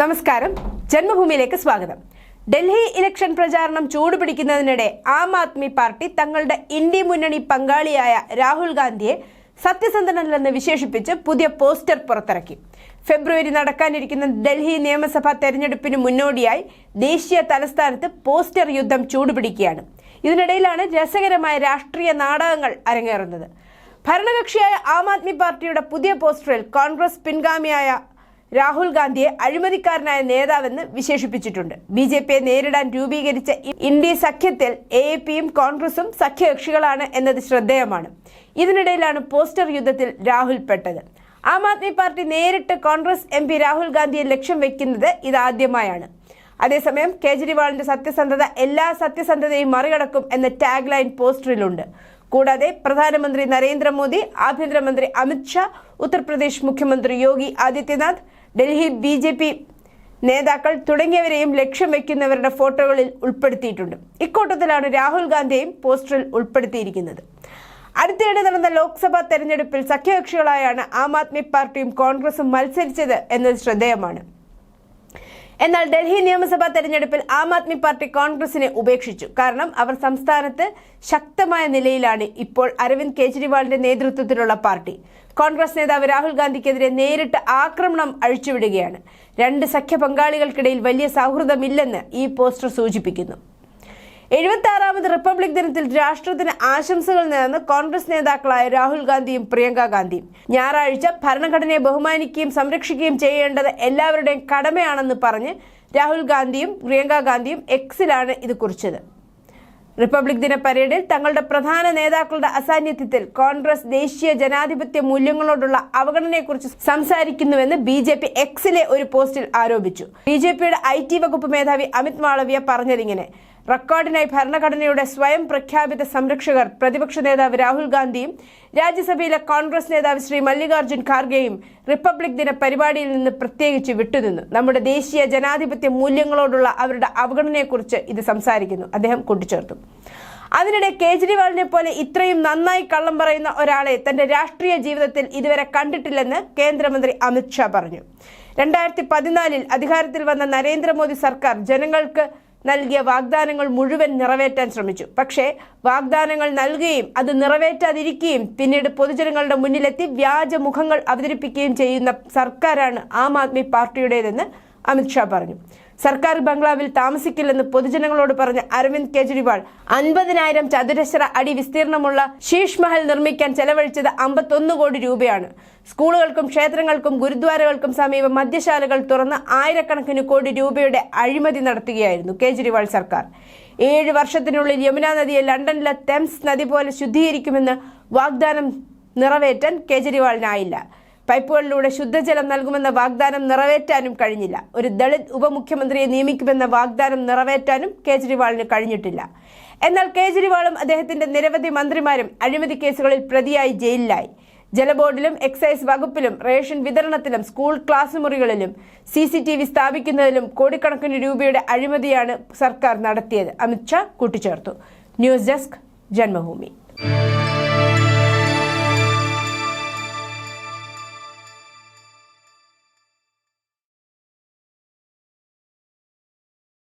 നമസ്കാരം. ജന്മഭൂമിയിലേക്ക് സ്വാഗതം. ഡൽഹി ഇലക്ഷൻ പ്രചാരണം ചൂടുപിടിക്കുന്നതിനിടെ ആം ആദ്മി പാർട്ടി തങ്ങളുടെ ഇന്ത്യ മുന്നണി പങ്കാളിയായ രാഹുൽ ഗാന്ധിയെ സത്യസന്ധനല്ലെന്ന് വിശേഷിപ്പിച്ച് പുതിയ പോസ്റ്റർ പുറത്തിറക്കി. ഫെബ്രുവരി നടക്കാനിരിക്കുന്ന ഡൽഹി നിയമസഭാ തെരഞ്ഞെടുപ്പിന് മുന്നോടിയായി ദേശീയ തലസ്ഥാനത്ത് പോസ്റ്റർ യുദ്ധം ചൂടുപിടിക്കുകയാണ്. ഇതിനിടയിലാണ് രസകരമായ രാഷ്ട്രീയ നാടകങ്ങൾ അരങ്ങേറുന്നത്. ഭരണകക്ഷിയായ ആം ആദ്മി പാർട്ടിയുടെ പുതിയ പോസ്റ്ററിൽ കോൺഗ്രസ് പിൻഗാമിയായ രാഹുൽ ഗാന്ധിയെ അഴിമതിക്കാരനായ നേതാവെന്ന് വിശേഷിപ്പിച്ചിട്ടുണ്ട്. ബി ജെ പിയെ നേരിടാൻ രൂപീകരിച്ച ഇന്ത്യ സഖ്യത്തിൽ എ എ പിയും കോൺഗ്രസും സഖ്യകക്ഷികളാണ് എന്നത് ശ്രദ്ധേയമാണ്. ഇതിനിടയിലാണ് പോസ്റ്റർ യുദ്ധത്തിൽ രാഹുൽ പെട്ടത്. ആം ആദ്മി പാർട്ടി നേരിട്ട് കോൺഗ്രസ് എം പി രാഹുൽ ഗാന്ധിയെ ലക്ഷ്യം വെക്കുന്നത് ഇതാദ്യമായാണ്. അതേസമയം കേജ്രിവാളിന്റെ സത്യസന്ധത എല്ലാ സത്യസന്ധതയും മറികടക്കും എന്ന ടാഗ് ലൈൻ പോസ്റ്ററിലുണ്ട്. കൂടാതെ പ്രധാനമന്ത്രി നരേന്ദ്രമോദി ആഭ്യന്തരമന്ത്രി അമിത്ഷാ ഉത്തർപ്രദേശ് മുഖ്യമന്ത്രി Yogi Adityanath Delhi B J P നേതാക്കൾ തുടങ്ങിയവരെയും ലക്ഷ്യം വയ്ക്കുന്നവരുടെ ഫോട്ടോകളിൽ ഉൾപ്പെടുത്തിയിട്ടുണ്ട്. ഇക്കൂട്ടത്തിലാണ് രാഹുൽ ഗാന്ധിയെയും പോസ്റ്ററിൽ ഉൾപ്പെടുത്തിയിരിക്കുന്നത്. അടുത്തിടെ നടന്ന ലോക്സഭാ തെരഞ്ഞെടുപ്പിൽ സഖ്യകക്ഷികളായാണ് ആം ആദ്മി പാർട്ടിയും കോൺഗ്രസും മത്സരിച്ചത് എന്നത് ശ്രദ്ധേയമാണ്. എന്നാൽ ഡൽഹി നിയമസഭാ തെരഞ്ഞെടുപ്പിൽ ആം ആദ്മി പാർട്ടി കോൺഗ്രസിനെ ഉപേക്ഷിച്ചു. കാരണം അവർ സംസ്ഥാനത്ത് ശക്തമായ നിലയിലാണ് ഇപ്പോൾ അരവിന്ദ് കെജ്രിവാളിന്റെ നേതൃത്വത്തിലുള്ള പാർട്ടി. കോൺഗ്രസ് നേതാവ് രാഹുൽ ഗാന്ധിക്കെതിരെ നേരിട്ട് ആക്രമണം അഴിച്ചുവിടുകയാണ്. രണ്ട് സഖ്യ പങ്കാളികൾക്കിടയിൽ വലിയ സൗഹൃദമില്ലെന്ന് ഈ പോസ്റ്റർ സൂചിപ്പിക്കുന്നു. എഴുപത്തി ആറാമത് റിപ്പബ്ലിക് ദിനത്തിൽ രാഷ്ട്രത്തിന് ആശംസകൾ നേർന്ന് കോൺഗ്രസ് നേതാക്കളായ രാഹുൽ ഗാന്ധിയും പ്രിയങ്ക ഗാന്ധിയും. ഞായറാഴ്ച ഭരണഘടനയെ ബഹുമാനിക്കുകയും സംരക്ഷിക്കുകയും ചെയ്യേണ്ടത് എല്ലാവരുടെയും കടമയാണെന്ന് പറഞ്ഞ് രാഹുൽ ഗാന്ധിയും പ്രിയങ്ക ഗാന്ധിയും എക്സിലാണ് ഇത് കുറിച്ചത്. റിപ്പബ്ലിക് ദിന പരേഡിൽ തങ്ങളുടെ പ്രധാന നേതാക്കളുടെ അസാന്നിധ്യത്തിൽ കോൺഗ്രസ് ദേശീയ ജനാധിപത്യ മൂല്യങ്ങളോടുള്ള അവഗണനയെക്കുറിച്ച് സംസാരിക്കുന്നുവെന്ന് ബി ജെ പി എക്സിലെ ഒരു പോസ്റ്റിൽ ആരോപിച്ചു. ബി ജെ പിയുടെ ഐ ടി വകുപ്പ് മേധാവി അമിത് മാളവ്യ പറഞ്ഞതിങ്ങനെ റെക്കോർഡിനായി ഭരണഘടനയുടെ സ്വയം പ്രഖ്യാപിത സംരക്ഷകർ പ്രതിപക്ഷ നേതാവ് രാഹുൽ ഗാന്ധിയും രാജ്യസഭയിലെ കോൺഗ്രസ് നേതാവ് ശ്രീ മല്ലികാർജുൻ ഖാർഗെയും റിപ്പബ്ലിക് ദിന പരിപാടിയിൽ നിന്ന് പ്രത്യേകിച്ച് വിട്ടുനിന്നു. നമ്മുടെ ദേശീയ ജനാധിപത്യ മൂല്യങ്ങളോടുള്ള അവരുടെ അവഗണനയെക്കുറിച്ച് ഇത് സംസാരിക്കുന്നു. അദ്ദേഹം കൂട്ടിച്ചേർത്തു. അതിനിടെ കേജ്രിവാളിനെ പോലെ ഇത്രയും നന്നായി കള്ളം പറയുന്ന ഒരാളെ തന്റെ രാഷ്ട്രീയ ജീവിതത്തിൽ ഇതുവരെ കണ്ടിട്ടില്ലെന്ന് കേന്ദ്രമന്ത്രി അമിത്ഷാ പറഞ്ഞു. രണ്ടായിരത്തി പതിനാലിൽ അധികാരത്തിൽ വന്ന നരേന്ദ്രമോദി സർക്കാർ ജനങ്ങൾക്ക് നൽകിയ വാഗ്ദാനങ്ങൾ മുഴുവൻ നിറവേറ്റാൻ ശ്രമിച്ചു. പക്ഷേ വാഗ്ദാനങ്ങൾ നൽകുകയും അത് നിറവേറ്റാതിരിക്കുകയും പിന്നീട് പൊതുജനങ്ങളുടെ മുന്നിലെത്തി വ്യാജ മുഖങ്ങൾ അവതരിപ്പിക്കുകയും ചെയ്യുന്ന സർക്കാരാണ് ആം ആദ്മി പാർട്ടിയുടേതെന്ന് അമിത്ഷാ പറഞ്ഞു. സർക്കാർ ബംഗ്ലാവിൽ താമസിക്കില്ലെന്ന് പൊതുജനങ്ങളോട് പറഞ്ഞ അരവിന്ദ് കെജ്രിവാൾ അൻപതിനായിരം ചതുരശ്ര അടി വിസ്തീർണമുള്ള ശീഷ് മഹൽ നിർമ്മിക്കാൻ ചെലവഴിച്ചത് അമ്പത്തൊന്ന് കോടി രൂപയാണ്. സ്കൂളുകൾക്കും ക്ഷേത്രങ്ങൾക്കും ഗുരുദ്വാരകൾക്കും സമീപം മദ്യശാലകൾ തുറന്ന് ആയിരക്കണക്കിന് കോടി രൂപയുടെ അഴിമതി നടത്തുകയായിരുന്നു കേജ്രിവാൾ സർക്കാർ. ഏഴ് വർഷത്തിനുള്ളിൽ യമുന നദിയെ ലണ്ടനിലെ തെംസ് നദി പോലെ ശുദ്ധീകരിക്കുമെന്ന് വാഗ്ദാനം നിറവേറ്റാൻ കേജ്രിവാളിനായില്ല. പൈപ്പുകളിലൂടെ ശുദ്ധജലം നൽകുമെന്ന വാഗ്ദാനം നിറവേറ്റാനും കഴിഞ്ഞില്ല. ഒരു ദളിത് ഉപമുഖ്യമന്ത്രിയെ നിയമിക്കുമെന്ന വാഗ്ദാനം നിറവേറ്റാനും കേജ്രിവാളിന് കഴിഞ്ഞിട്ടില്ല. എന്നാൽ കേജ്രിവാളും അദ്ദേഹത്തിന്റെ നിരവധി മന്ത്രിമാരും അഴിമതി കേസുകളിൽ പ്രതിയായി ജയിലിലായി. ജലബോർഡിലും എക്സൈസ് വകുപ്പിലും റേഷൻ വിതരണത്തിലും സ്കൂൾ ക്ലാസ് മുറികളിലും സി സി ടി വി സ്ഥാപിക്കുന്നതിലും കോടിക്കണക്കിന് രൂപയുടെ അഴിമതിയാണ് സർക്കാർ നടത്തിയത്. അമിത്ഷാ കൂട്ടിച്ചേർത്തു. News desk Janmabhumi.